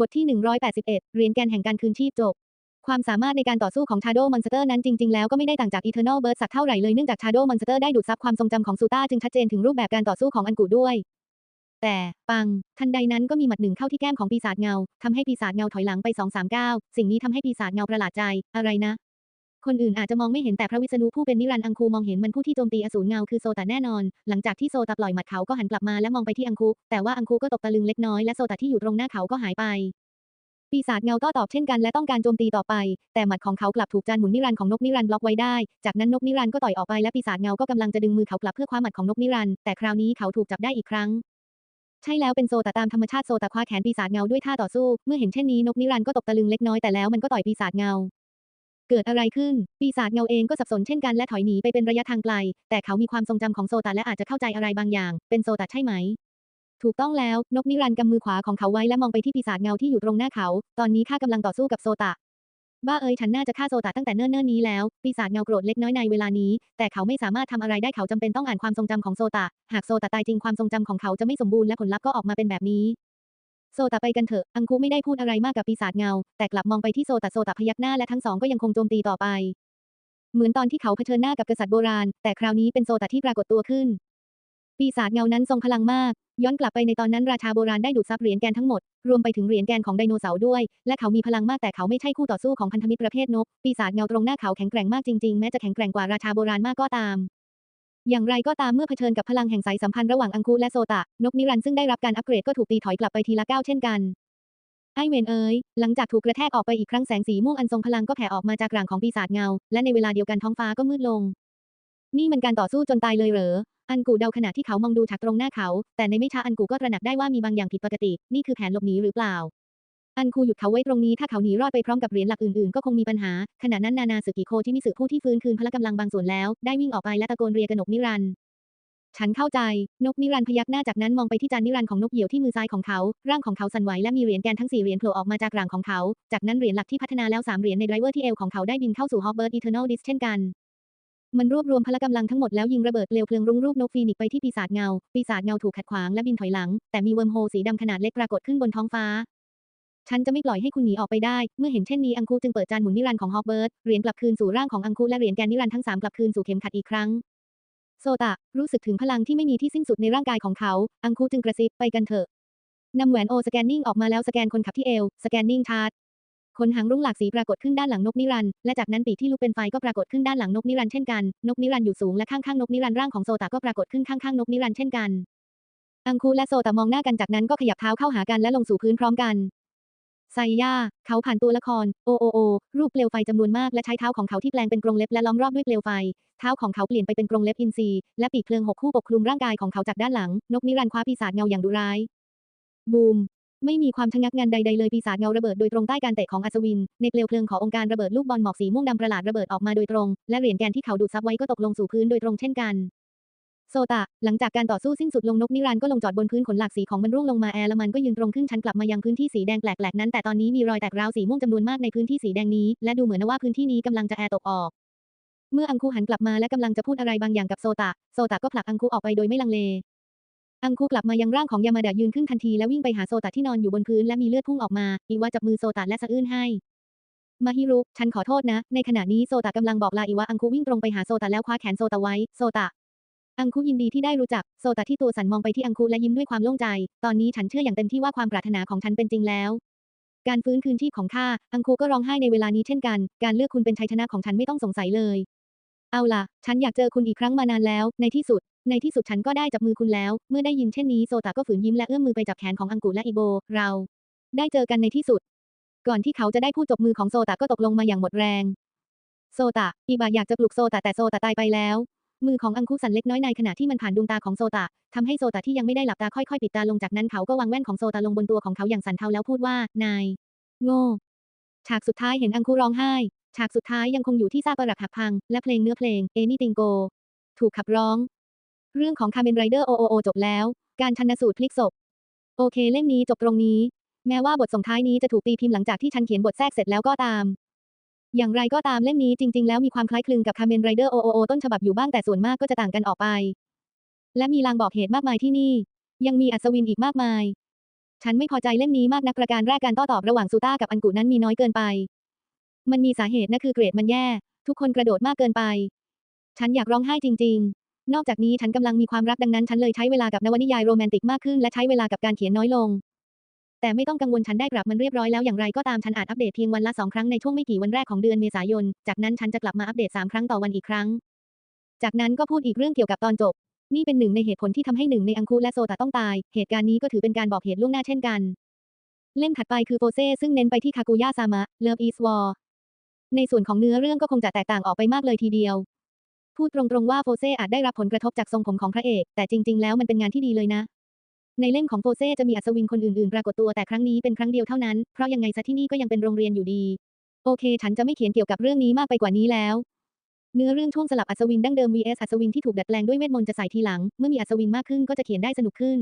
บทที่ 181 เหรียญแกนแห่งการคืนชีพจบ ความสามารถในการต่อสู้ของ Shadow Monster นั้นจริง ๆ แล้วก็ไม่ได้ต่างจาก Eternal Burst สักเท่าไหร่เลยเนื่องจาก Shadow Monster ได้ดูดซับความทรงจำของซูต้าจึงชัดเจนถึงรูปแบบการต่อสู้ของอันกูด้วย แต่ปัง ทันใดนั้นก็มีหมัดหนึ่งเข้าที่แก้มของปีศาจเงาทำให้ปีศาจเงาถอยหลังไปสองสามก้าวสิ่งนี้ทำให้ปีศาจเงาประหลาดใจ อะไรนะ คนอื่นอาจจะมองไม่เห็นแต่พระวิษณุผู้เป็นนิรันดร์อังคูมองเห็นมันผู้ที่โจมตีอสูรเงาคือโซตะแน่นอน หลังจากที่โซตะปล่อยหมัดเขาก็หันกลับมาและมองไปที่อังคู แต่ว่าอังคูก็ตกตะลึงเล็กน้อยและโซตะที่อยู่ตรงหน้าเขาก็หายไป ปีศาจเงาก็ตอบเช่นกันและต้องการโจมตีต่อไป แต่หมัดของเขากลับถูกจานหมุนนิรันดร์ของนกนิรันดร์บล็อกไว้ได้ จากนั้นนกนิรันดร์ก็ต่อยออกไปและปีศาจเงาก็กำลังจะดึงมือเขากลับเพื่อคว้าหมัดของนกนิรันดร์แต่คราวนี้เขาถูกจับได้อีกครั้งใช่แล้วเป็นโซตะตามธรรมชาติโซตะคว้าแขนปีศาจเงาด้วยท่าต่อสู้ เมื่อเห็นเช่นนี้นกนิรันดร์ก็ตกตะลึงเล็กน้อยแต่แล้วมันก็ต่อยปีศาจเงา เกิดอะไรขึ้น ปีศาจเงาเองก็สับสนเช่นกันและถอยหนีไปเป็นระยะทางไกล แต่เขามีความทรงจำของโซตะและอาจจะเข้าใจอะไรบางอย่าง เป็นโซตะใช่ไหม ถูกต้องแล้ว นกนิรันดร์กำมือขวาของเขาไว้และมองไปที่ปีศาจเงาที่อยู่ตรงหน้าเขา ตอนนี้ข้ากำลังต่อสู้กับโซตะบ้าเอ้ยฉันน่าจะฆ่าโซตะตั้งแต่เนิ่นๆนี้แล้ว ปีศาจเงาโกรธเล็กน้อยในเวลานี้ แต่เขาไม่สามารถทำอะไรได้เขาจำเป็นต้องอ่านความทรงจำของโซตะหากโซตะตายจริงความทรงจำของเขาจะไม่สมบูรณ์และผลลัพธ์ก็ออกมาเป็นแบบนี้ โซตะไปกันเถอะ อังคุไม่ได้พูดอะไรมากกับปีศาจเงา แต่กลับมองไปที่โซตะโซตะพยักหน้าและทั้งสองก็ยังคงโจมตีต่อไป เหมือนตอนที่เขาเผชิญหน้ากับกษัตริย์โบราณ แต่คราวนี้เป็นโซตะที่ปรากฏตัวขึ้น ปีศาจเงานั้นทรงพลังมาก ย้อนกลับไปในตอนนั้นราชาโบราณได้ดูดซับเหรียญแกนทั้งหมด รวมไปถึงเหรียญแกนของไดโนเสาร์ด้วย และเขามีพลังมากแต่เขาไม่ใช่คู่ต่อสู้ของพันธมิตรประเภทนก ปีศาจเงาตรงหน้าเขาแข็งแกร่งมากจริงๆ แม้จะแข็งแกร่งกว่าราชาโบราณมากก็ตาม อย่างไรก็ตามเมื่อเผชิญกับพลังแห่งสายสัมพันธ์ระหว่างอังคุและโซตะ นกนิรันซึ่งได้รับการอัปเกรดก็ถูกตีถอยกลับไปทีละก้าวเช่นกัน ไอเวนเอ๋ยหลังจากถูกกระแทกออกไปอีกครั้งแสงสีม่วงอันทรงพลังก็แผ่ออกมาจากร่างของปีศาจเงา และในเวลาเดียวกันท้องฟ้าก็มืดลง นี่มันการต่อสู้จนตายเลยเหรอ อันกูเดาขณะที่เขามองดูจากตรงหน้าเขา แต่ในไม่ช้าอันกูก็ตระหนักได้ว่ามีบางอย่างผิดปกติ นี่คือแผนหลบหนีหรือเปล่า อันคูหยุดเขาไว้ตรงนี้ถ้าเขาหนีรอดไปพร้อมกับเหรียญหลักอื่นๆ ก็คงมีปัญหา ขณะนั้นนานาสึกิโคที่มิสึผู้ที่ฟื้นคืนพละกำลังบางส่วนแล้ว ได้วิ่งออกไปและตะโกนเรียกนกนิรันด์ฉันเข้าใจ นกนิรันพยักหน้าจากนั้นมองไปที่จานนิรันของนกเหยี่ยวที่มือซ้ายของเขา ร่างของเขาสั่นไหวและมีเหรียญแกนทั้งสี่เหรียญโผล่ออกมาจากร่างของเขา จากนั้นเหรียญหลักที่พัฒนาแล้วสามเหรียญในไดรเวอร์ที่เอวของเขาได้บินเข้าสู่ฮอกเบิร์ดอีเทอร์นอลดิสเช่นกัน มันรวบรวมพละกำลังทั้งหมดแล้วยิงระเบิดเปลวเพลิงรุ้งรูปนกฟีนิกไปที่ปีศาจเงา ปีศาจเงาถูกขัดขวางและบินถอยหลัง แต่มีเวิร์มโฮสีดำขนาดเล็กปรากฏขึ้นบนท้องฟ้า ฉันจะไม่ปล่อยให้คุณหนีออกไปได้ เมื่อเห็นเช่นนี้อังคูจึงเปิดจานหมุนนิรันดร์ของฮอกเบิร์ดเหรียญกลับคืนสู่ร่างของอังคูและเหรียญแกนนิรันดร์ทั้งสามกลับคืนสู่เข็มขัดอีกครั้ง โซตะ รู้สึกถึงพลังที่ไม่มีที่สิ้นสุดในร่างกายของเขา อังคูจึงกระซิบไปกันเถอะนำแหวนโอสแกนนิ่งออกมาแล้วสแกนคนขับที่เอว สแกนนิ่งชาร์ตขนหางรุ่งหลากสีปรากฏขึ้นด้านหลังนกนิรันด์และจากนั้นปีกที่ลุกเป็นไฟก็ปรากฏขึ้นด้านหลังนกนิรันด์เช่นกัน นกนิรันด์อยู่สูงและข้างๆนกนิรันดร์ร่างของโซตะก็ปรากฏขึ้นข้างๆนกนิรันด์เช่นกัน อังคูและโซตะมองหน้ากันจากนั้นก็ขยับเท้าเข้าหากันและลงสู่พื้นพร้อมกัน ไซย่า เขาผ่านตัวละคร โอโอโอ รูปเปลวไฟจำนวนมาก และใช้เท้าของเขาที่แปลงเป็นกรงเล็บและล้อมรอบด้วยเปลวไฟ เท้าของเขาเปลี่ยนไปเป็นกรงเล็บอินทรีและปีกเพลิงหกคู่ปกคลุมร่างกายของเขาจากด้านหลัง นกนิรันดร์คว้าปีศาจเงาอย่างดุร้าย บูม ไม่มีความชะงักงันใดๆเลยปีศาจเงาระเบิดโดยตรงใต้การเตะของอัศวิน ในเปลวเพลิงขององค์การระเบิดลูกบอลหมอกสีม่วงดำประหลาดระเบิดออกมาโดยตรง และเหรียญแกนที่เขาดูดซับไว้ก็ตกลงสู่พื้นโดยตรงเช่นกัน โซตะ หลังจากการต่อสู้สิ้นสุดลงนกนิรันต์ก็ลงจอดบนพื้นขนหลากสีของมันร่วงลงมาแอร์ละมันก็ยืนตรงขึ้นชันกลับมายังพื้นที่สีแดงแปลกๆนั้น แต่ตอนนี้มีรอยแตกร้าวสีม่วงจำนวนมากในพื้นที่สีแดงนี้ และดูเหมือนว่าพื้นที่นี้กำลังจะแอร์ตกออก เมื่ออังคูหันกลับมาและกำลังจะพูดอะไรบางอย่างกับโซตะ โซตะก็ผลักอังคูออกไปโดยไม่ลังเลอังคูกลับมายังร่างของยามาดะยืนขึ้นทันทีและวิ่งไปหาโซตะที่นอนอยู่บนพื้นและมีเลือดพุ่งออกมาอีวาจับมือโซตะและสะอื้นให้มาฮิรุ ฉันขอโทษนะ ในขณะนี้โซตะกำลังบอกลาอีวาอังคูวิ่งตรงไปหาโซตะแล้วคว้าแขนโซตะไว้ โซตะ อังคุยินดีที่ได้รู้จัก โซตะที่ตัวสันมองไปที่อังคุและยิ้มด้วยความโล่งใจ ตอนนี้ฉันเชื่ออย่างเต็มที่ว่าความปรารถนาของฉันเป็นจริงแล้ว การฟื้นคืนชีพของข้า อังคุก็ร้องไห้ในเวลานี้เช่นกัน การเลือกคุณเป็นชัยชนะของฉันไม่ต้องสงสัยเลย เอาล่ะ ฉันอยากเจอคุณอีกครั้งมานานแล้ว ในที่สุด ในที่สุดฉันก็ได้จับมือคุณแล้ว เมื่อได้ยินเช่นนี้โซตะก็ฝืนยิ้มและเอื้อมมือไปจับแขนของอังกุและอิโบ เรา ได้เจอกันในที่สุด ก่อนที่เขาจะได้พูดจบมือของโซตะก็ตกลงมาอย่างหมดแรง โซตะ อิบะอยากจะปลุกโซตะแต่โซตะตายไปแล้ว มือของอังคุสั่นเล็กน้อยในขณะที่มันผ่านดวงตาของโซตะทำให้โซตะที่ยังไม่ได้หลับตาค่อยๆปิดตาลงจากนั้นเขาก็วางแว่นของโซตะลงบนตัวของเขาอย่างสั่นเทาแล้วพูดว่านาย โง่ฉากสุดท้ายเห็นอังคุร้องไห้ฉากสุดท้ายยังคงอยู่ที่ซากปรักหักพัง และเพลงเนื้อเพลง Anything Go ถูกขับร้อง เรื่องของคาเมนไรเดอร์โอโอโอจบแล้ว การชันสูตรพลิกศพ โอเคเล่มนี้จบตรงนี้ แม้ว่าบทส่งท้ายนี้จะถูกตีพิมพ์หลังจากที่ฉันเขียนบทแทรกเสร็จแล้วก็ตาม อย่างไรก็ตามเล่มนี้จริง ๆ แล้วมีความคล้ายคลึงกับคาเมนไรเดอร์โอโอโอต้นฉบับอยู่บ้างแต่ส่วนมากก็จะต่างกันออกไป และมีลางบอกเหตุมากมายที่นี่ ยังมีอัศวินอีกมากมาย ฉันไม่พอใจเล่มนี้มากนักประการแรกการโต้ตอบระหว่างซูต้ากับอันกุนั้นมีน้อยเกินไป มันมีสาเหตุนะคือเกรดมันแย่ ทุกคนกระโดดมากเกินไป ฉันอยากร้องไห้จริง ๆ นอกจากนี้ฉันกำลังมีความรักดังนั้น ฉันเลยใช้เวลากับนวนิยายโรแมนติกมากขึ้นและใช้เวลากับการเขียนน้อยลง แต่ไม่ต้องกังวลฉันได้กลับมันเรียบร้อยแล้วอย่างไรก็ตามฉันอาจอัปเดตเพียงวันละสองครั้งในช่วงไม่กี่วันแรกของเดือนเมษายน จากนั้นฉันจะกลับมาอัปเดตสามครั้งต่อวันอีกครั้ง จากนั้นก็พูดอีกเรื่องเกี่ยวกับตอนจบ นี่เป็นหนึ่งในเหตุผลที่ทำให้หนึ่งในอังคูและโซตาต้องตาย เหตุการณ์นี้ก็ถือเป็นการบอกเหตุล่วงหน้าเช่นกัน เล่มถัดไปคือโฟเซซึ่งเน้นไปที่คากุย่าซามะ Love is War ในส่วนของเนื้อเรื่องก็คงจะแตกต่างออกไปมากเลยทีเดียว พูดตรงๆว่าโฟเซอาจได้รับผลกระทบจากทรงผมของพระเอก แต่จริง ๆ แล้วมันเป็นงานที่ดีเลยนะ ในเล่มของโฟเซ่จะมีอัศวินคนอื่นๆ ปรากฏตัวแต่ครั้งนี้เป็นครั้งเดียวเท่านั้น เพราะยังไงซะที่นี่ก็ยังเป็นโรงเรียนอยู่ดี โอเค ฉันจะไม่เขียนเกี่ยวกับเรื่องนี้มากไปกว่านี้แล้ว เนื้อเรื่องช่วงสลับอัศวินดั้งเดิม vs อัศวินที่ถูกดัดแปลงด้วยเวทมนต์จะใส่ทีหลัง เมื่อมีอัศวินมากขึ้นก็จะเขียนได้สนุกขึ้น